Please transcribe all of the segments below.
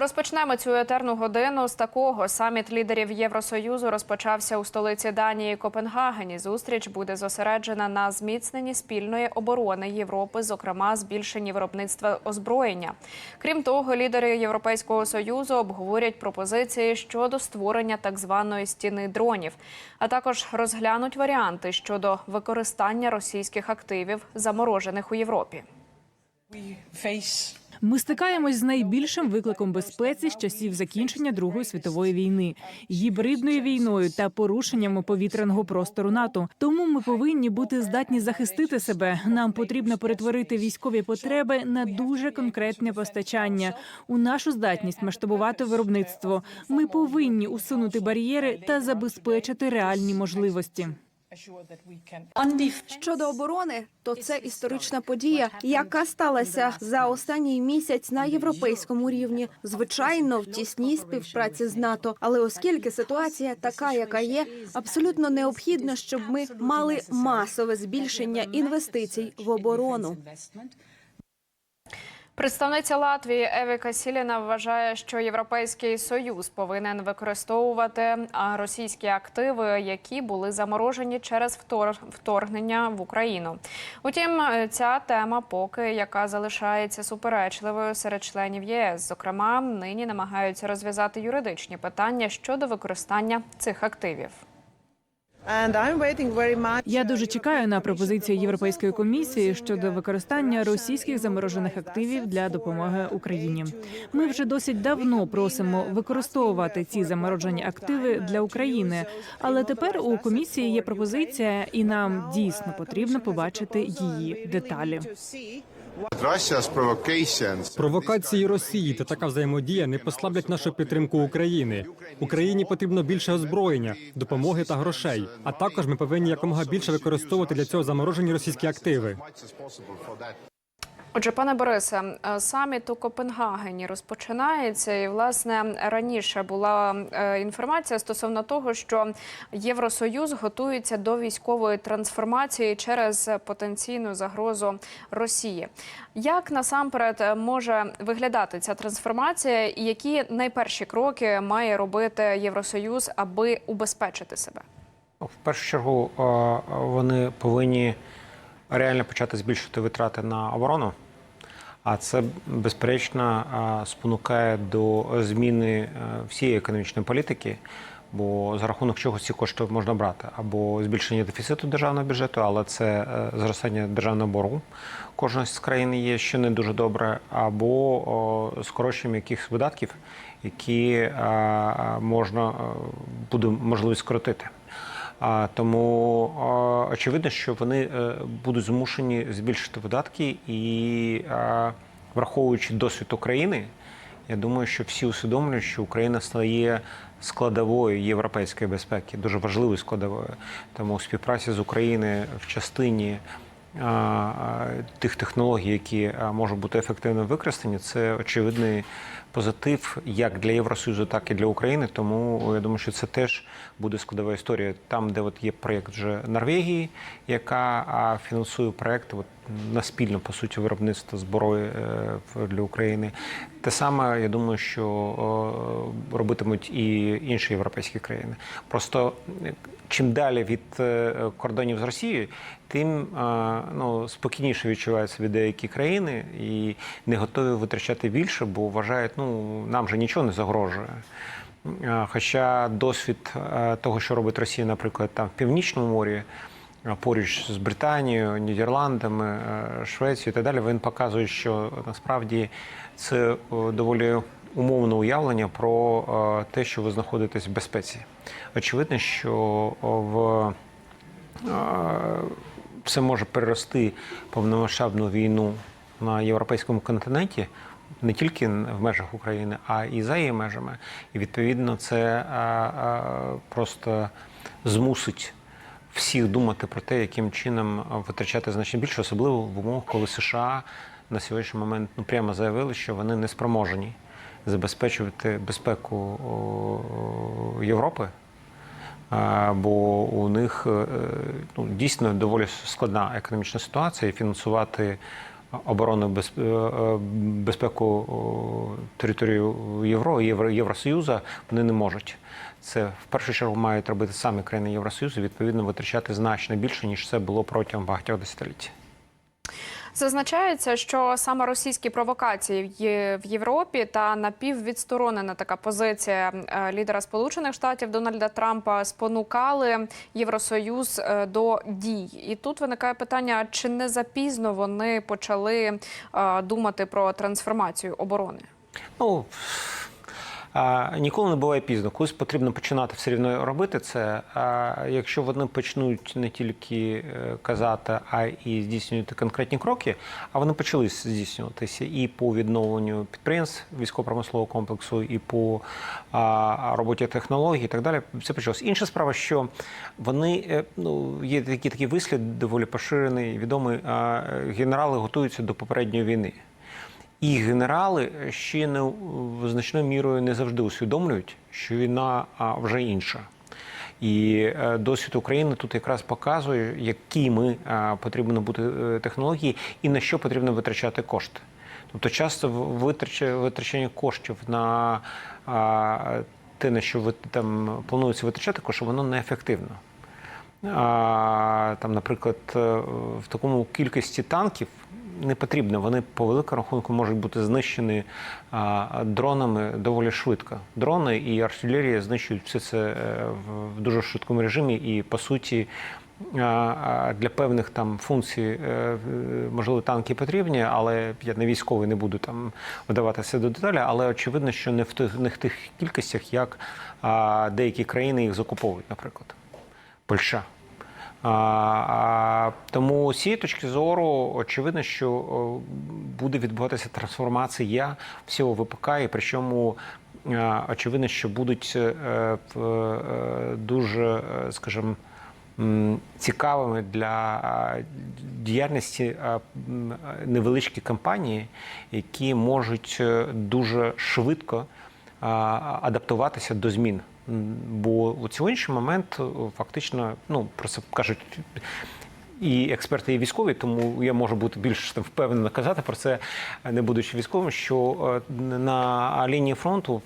Розпочнемо цю етерну годину з такого. Саміт лідерів Євросоюзу розпочався у столиці Данії Копенгагені. Зустріч буде зосереджена на зміцненні спільної оборони Європи, зокрема збільшенні виробництва озброєння. Крім того, лідери Європейського союзу обговорять пропозиції щодо створення так званої стіни дронів, а також розглянуть варіанти щодо використання російських активів, заморожених у Європі. Ми стикаємось з найбільшим викликом безпеці з часів закінчення Другої світової війни, гібридною війною та порушеннями повітряного простору НАТО. Тому ми повинні бути здатні захистити себе. Нам потрібно перетворити військові потреби на дуже конкретне постачання у нашу здатність масштабувати виробництво. Ми повинні усунути бар'єри та забезпечити реальні можливості. Щодо оборони, то це історична подія, яка сталася за останній місяць на європейському рівні. Звичайно, в тісній співпраці з НАТО. Але оскільки ситуація така, яка є, абсолютно необхідно, щоб ми мали масове збільшення інвестицій в оборону. Представниця Латвії Евіка Сіліна вважає, що Європейський союз повинен використовувати російські активи, які були заморожені через вторгнення в Україну. Утім, е, ця тема поки яка залишається суперечливою серед членів ЄС. Зокрема, нині намагаються розв'язати юридичні питання щодо використання цих активів. Я дуже чекаю на пропозицію Європейської комісії щодо використання російських заморожених активів для допомоги Україні. Ми вже досить давно просимо використовувати ці заморожені активи для України. Але тепер у комісії є пропозиція, і нам дійсно потрібно побачити її деталі. Провокації Росії та така взаємодія не послаблять нашу підтримку України. Україні потрібно більше озброєння, допомоги та грошей. А також ми повинні якомога більше використовувати для цього заморожені російські активи. Отже, пане Борисе, е, саміт у Копенгагені розпочинається, і власне раніше була е, інформація стосовно того, що Євросоюз готується до військової трансформації через потенційну загрозу Росії. Як насамперед може виглядати ця трансформація, і які найперші кроки має робити Євросоюз, аби убезпечити себе? В першу чергу е, вони повинні реально почати збільшувати витрати на оборону, а це безперечно спонукає до зміни е, всієї економічної політики. Бо за рахунок чого ці кошти можна брати або збільшення дефіциту державного бюджету, але це е, зростання державного боргу кожної з країн є, що не дуже добре, або скорочення якихось видатків, які е, можна буде можливість скоротити. Тому очевидно, що вони е, будуть змушені збільшити видатки і враховуючи досвід України, я думаю, що всі усвідомлюють, що Україна стає складовою європейської безпеки, дуже важливою складовою. Тому співпраця з Україною в частині а, тих технологій, які можуть бути ефективно використані, це очевидний позитив як для Євросоюзу, так і для України. Тому я думаю, що це теж буде складова історія. Там, де от є проєкт вже Норвегії, яка фінансує проєкти от, на спільне по суті виробництво зброї е, для України. Те саме, я думаю, що робитимуть і інші європейські країни. Просто чим далі від е, кордонів з Росією, тим е, ну, спокійніше відчуваються від деякі країни і не готові витрачати більше, бо вважають, ну нам же нічого не загрожує. Е, Хоча досвід е, того, що робить Росія, наприклад, там в Північному морі, е, поруч з Британією, Нідерландами, Швецією і так далі, він показує, що насправді це доволі умовне уявлення про те, що ви знаходитесь в безпеці. Очевидно, що в е, все може перерости повномасштабну війну на європейському континенті. Не тільки в межах України, а і за її межами. І відповідно це а, а, просто змусить всіх думати про те, яким чином витрачати значно більше, особливо в умовах, коли США на сьогоднішній момент ну прямо заявили, що вони не спроможені забезпечувати безпеку Європи. Бо у них е, ну, дійсно доволі складна економічна ситуація, і фінансувати оборону без, е, е, безпеку території Євро, Євросоюзу вони не можуть. Це в першу чергу мають робити самі країни Євросоюзу, відповідно витрачати значно більше ніж це було протягом багатьох десятиліть. Зазначається, що саме російські провокації в Європі та напіввідсторонена така позиція е, лідера Сполучених Штатів Дональда Трампа спонукали Євросоюз е, до дій. І тут виникає питання: чи не запізно вони почали е, думати про трансформацію оборони? Ну ніколи не буває пізно. Колись потрібно починати все рівно робити це. А якщо вони почнуть не тільки е, казати, а і здійснювати конкретні кроки, а вони почали здійснюватися і по відновленню підприємств військово-промислового комплексу, і по роботі технологій, і так далі. Це почалось. Інша справа, що вони е, ну є такий такий вислід, доволі поширений, відомий. Генерали готуються до попередньої війни. І генерали ще не значною мірою не завжди усвідомлюють, що війна вже інша. І е, досвід України тут якраз показує, якими а, потрібно бути е, технології і на що потрібно витрачати кошти. Тобто, часто витрачання коштів на те, на що ви там планується витрачати кошти, воно неефективно. Там, наприклад, е, в такому кількості танків не потрібно. Вони по великому рахунку можуть бути знищені дронами доволі швидко. Дрони і артилерія знищують все це е, в- дуже швидкому режимі, і по суті. Для певних там функцій е, можливо танки потрібні, але я не військовий не буду там вдаватися до деталі. Але очевидно, що не в тих, не в тих кількостях, як деякі країни їх закуповують, наприклад. Польща. А, тому з цієї точки зору очевидно, що буде відбуватися трансформація всього ВПК, і причому е, очевидно, що будуть е, е, дуже, скажімо, цікавими для діяльності невеличкі компанії, які можуть дуже швидко адаптуватися до змін. Бо у сьогоднішній момент е, фактично, ну про це кажуть і експерти, і військові, тому я можу бути більш там, впевнено казати про це, не будучи військовим. Що е, на лінії фронту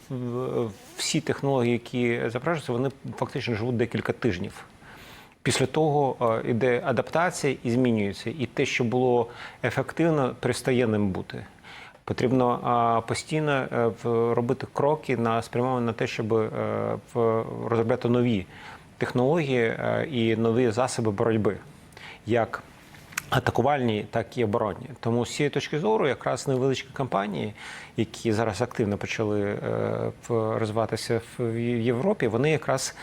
всі технології, які запроваджуються, вони фактично живуть декілька тижнів. Після того е, іде адаптація і змінюється. І те, що було ефективно, перестає ним бути. Потрібно постійно е, робити кроки на спрямовані на те, щоб е, розробляти нові технології е, і нові засоби боротьби, як атакувальні, так і оборонні. Тому з цієї точки зору, якраз невеличкі компанії, які зараз активно почали розвиватися в Європі, вони якраз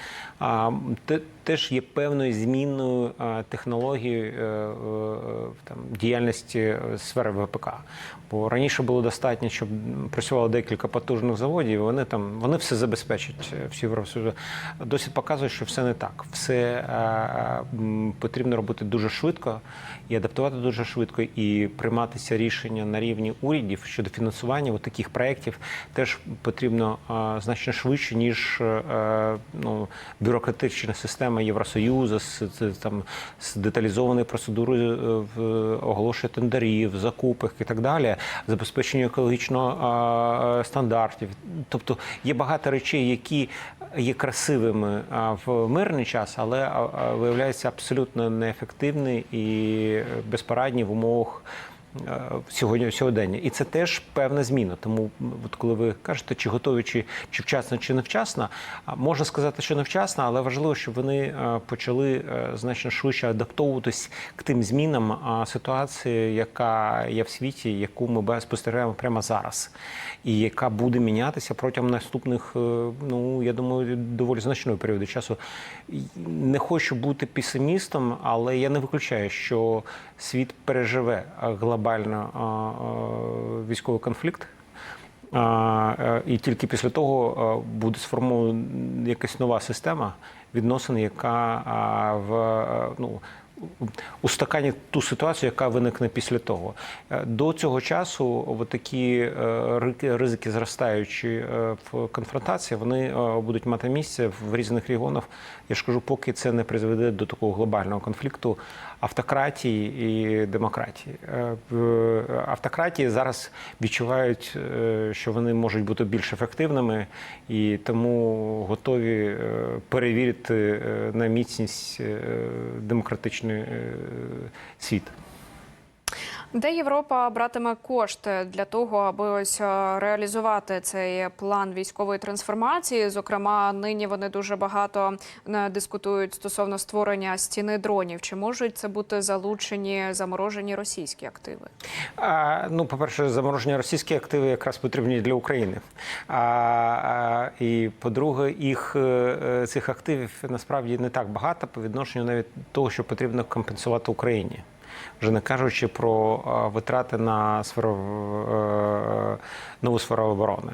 теж є певною змінною технологією е, там, діяльності е, сфери ВПК. Бо раніше було достатньо, щоб працювало декілька потужних заводів, вони там вони все забезпечать е, всі Євросоюзу. Досвід показує, що все не так. Все потрібно робити дуже швидко і адаптувати дуже швидко, і прийматися рішення на рівні урядів щодо фінансування от таких проєктів теж потрібно значно швидше, ніж ну, бюрократична система Євросоюзу з, там, з деталізованою процедурою е, оголошення тендерів, закупок і так далі, забезпечення екологічного стандартів. Тобто є багато речей, які є красивими в мирний час, але виявляються абсолютно неефективні і безпорадні в умовах сьогодні сьогодення. І це теж певна зміна. Тому, от коли ви кажете, чи готові, чи, чи вчасно, чи невчасно, можна сказати, що невчасно, але важливо, щоб вони е, почали е, значно швидше адаптовуватись к тим змінам ситуації, яка є в світі, яку ми спостерігаємо прямо зараз, і яка буде мінятися протягом наступних, е, ну я думаю, доволі значного періоду часу. Не хочу бути песимістом, але я не виключаю, що світ переживе е, глобально військовий конфлікт. Е, І тільки після того е, буде сформована якась нова система відносин, яка в е, ну. Устаканять ту ситуацію, яка виникне після того. Е, До цього часу такі е, ризики зростаючі е, в конфронтації, вони будуть мати місце в різних регіонах. Я ж кажу, поки це не призведе до такого глобального конфлікту автократії і демократії. Автократії зараз відчувають, що вони можуть бути більш ефективними і тому готові перевірити на міцність е, демократичний е, світ. Де Європа братиме кошти для того, аби ось е, реалізувати цей план військової трансформації? Зокрема, нині вони дуже багато е, дискутують стосовно створення стіни дронів. Чи можуть це бути залучені заморожені російські активи? А, ну, по-перше, заморожені російські активи якраз потрібні для України. А, а, і по-друге, їх е, цих активів насправді не так багато по відношенню навіть того, що потрібно компенсувати Україні. Вже не кажучи про витрати на сферу е, нову сферу оборони.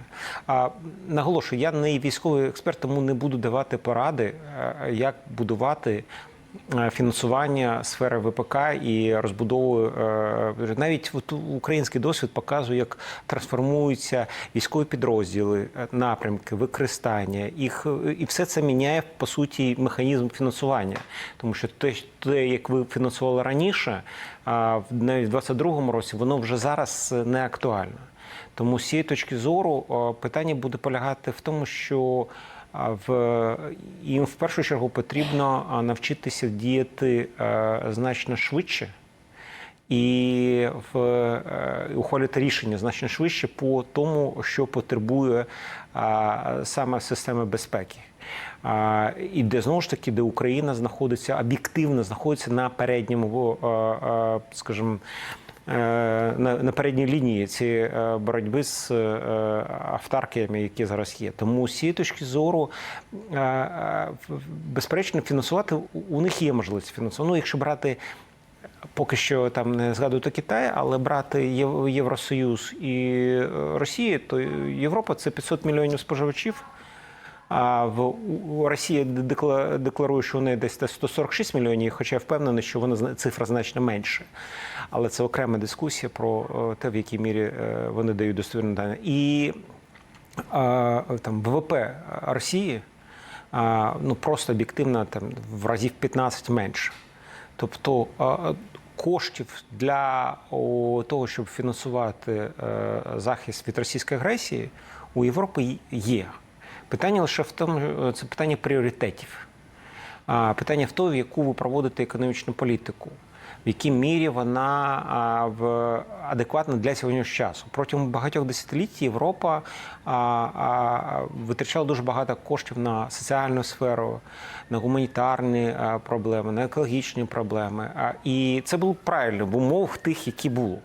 А, наголошую, я не військовий експерт, тому не буду давати поради, е, як будувати е, фінансування сфери ВПК і розбудову е, навіть от український досвід показує, як трансформуються військові підрозділи, е, напрямки, використання їх, е, і все це міняє по суті механізм фінансування, тому що те, те як ви фінансували раніше, навіть в 22-му році, воно вже зараз е, не актуально. Тому з цієї точки зору питання буде полягати в тому, що в їм в першу чергу потрібно навчитися діяти е, значно швидше і в е, ухвалювати рішення значно швидше по тому, що потребує а, саме системи безпеки. І де знову ж таки, де Україна знаходиться об'єктивно знаходиться на передньому, е, е, скажімо, е, на, на передній лінії цієї е, боротьби з е, автаркіями, які зараз є. Тому з цієї точки зору, е, е, безперечно, фінансувати у- них є можливість фінансувати. Ну, якщо брати поки що там не згадувати Китай, але брати Єв- Євросоюз і е, Росію, то Європа це 500 мільйонів споживачів. А в декла- декларує, що вони десь 146 мільйонів, хоча я впевнений, що вона цифра значно менше. Але це окрема дискусія про е, те, в якій мірі е, вони дають достовірні дані. І там ВВП Росії ну просто об'єктивно там в разів 15 менше. Тобто коштів для того, щоб фінансувати е, захист від російської агресії, у Європи є. Питання лише в тому, е, це питання пріоритетів. Питання в тому, в яку ви проводите економічну політику, в якій мірі вона адекватна для сьогоднішнього часу. Протягом багатьох десятиліть Європа витрачала дуже багато коштів на соціальну сферу, на гуманітарні проблеми, на екологічні проблеми. І це було правильно в умовах тих, які було.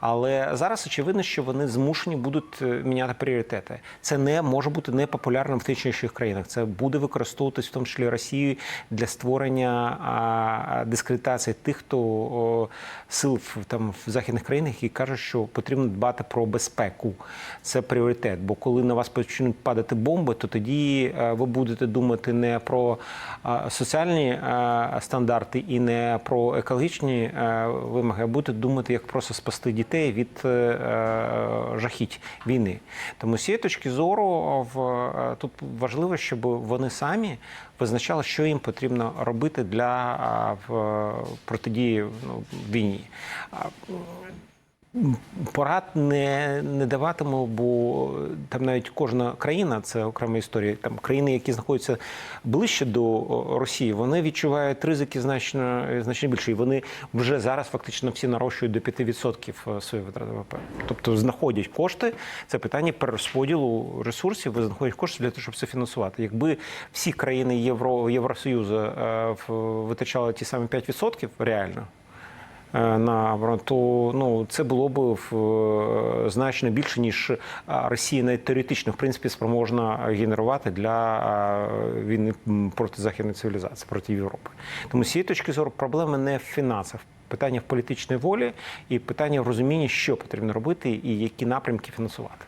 Але зараз очевидно, що вони змушені будуть е, міняти пріоритети. Це не може бути непопулярним в тих інших країнах. Це буде використовуватись в тому числі Росією для створення дискредитації тих, хто сил в там в західних країнах, які кажуть, що потрібно дбати про безпеку. Це пріоритет. Бо коли на вас почнуть падати бомби, то тоді е, ви будете думати не про соціальні е, стандарти і не про екологічні вимоги, а будете думати, як просто спасти дітей від е, е, жахіть війни. Тому з цієї точки зору в е, тут важливо, щоб вони самі визначали, що їм потрібно робити для протидії ну, війні. Порад не, не даватиму, бо там навіть кожна країна, це окрема історія. Там країни, які знаходяться ближче до Росії, вони відчувають ризики значно значно більше. І вони вже зараз фактично всі нарощують до 5% своєї витрати ВВП. Тобто знаходять кошти. Це питання перерозподілу ресурсів. Ви знаходять кошти для того, щоб це фінансувати. Якби всі країни Євро Євросоюзу е, витрачали ті самі 5% реально е, на оборону, то ну це було б е, значно більше ніж е, Росія навіть теоретично в принципі спроможна генерувати для е, війни проти західної цивілізації, проти Європи. Тому з цієї точки зору проблема не в фінансах. Питання в політичній волі і питання в розумінні, що потрібно робити, і які напрямки фінансувати.